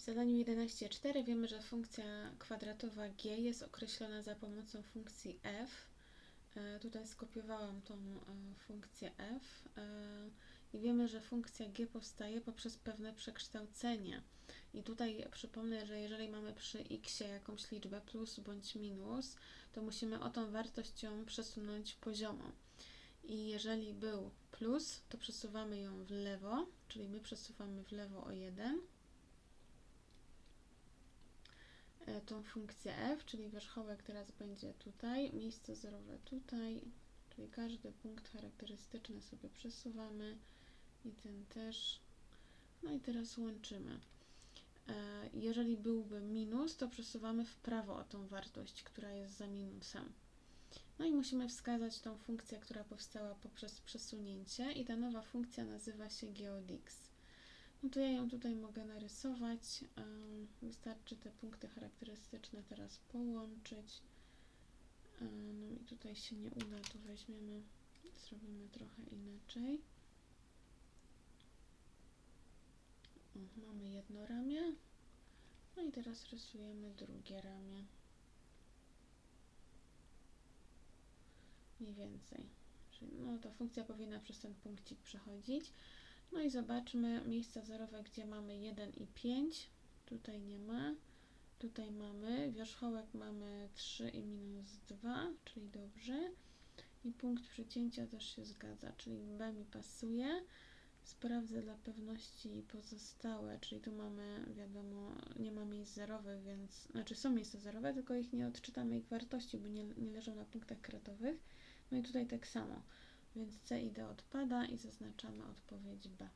W zadaniu 11.4 wiemy, że funkcja kwadratowa g jest określona za pomocą funkcji f. E, Tutaj skopiowałam tą e, funkcję f e, i wiemy, że funkcja g powstaje poprzez pewne przekształcenie. I tutaj przypomnę, że jeżeli mamy przy x jakąś liczbę plus bądź minus, to musimy o tą wartość ją przesunąć poziomo. I jeżeli był plus, to przesuwamy ją w lewo, czyli my przesuwamy w lewo o 1 tą funkcję f, czyli wierzchołek teraz będzie tutaj, miejsce zerowe tutaj, czyli każdy punkt charakterystyczny sobie przesuwamy i ten też. No i teraz łączymy. E, Jeżeli byłby minus, to przesuwamy w prawo o tą wartość, która jest za minusem. No i musimy wskazać tą funkcję, która powstała poprzez przesunięcie i ta nowa funkcja nazywa się geodx. No to ja ją tutaj mogę narysować. Wystarczy te punkty charakterystyczne teraz połączyć. No i tutaj się nie uda, to weźmiemy, zrobimy trochę inaczej. O, mamy jedno ramię. No i teraz rysujemy drugie ramię. Mniej więcej. No, ta funkcja powinna przez ten punkcik przechodzić. No i zobaczmy miejsca zerowe, gdzie mamy 1 i 5. Tutaj nie ma. Tutaj mamy, wierzchołek mamy 3 i minus 2, czyli dobrze. I punkt przecięcia też się zgadza, czyli B mi pasuje. Sprawdzę dla pewności pozostałe, czyli tu mamy, wiadomo, nie ma miejsc zerowych, więc, znaczy są miejsca zerowe, tylko ich nie odczytamy ich wartości, bo nie, nie leżą na punktach kretowych. No i tutaj tak samo, więc C i D odpada i zaznaczamy odpowiedź B.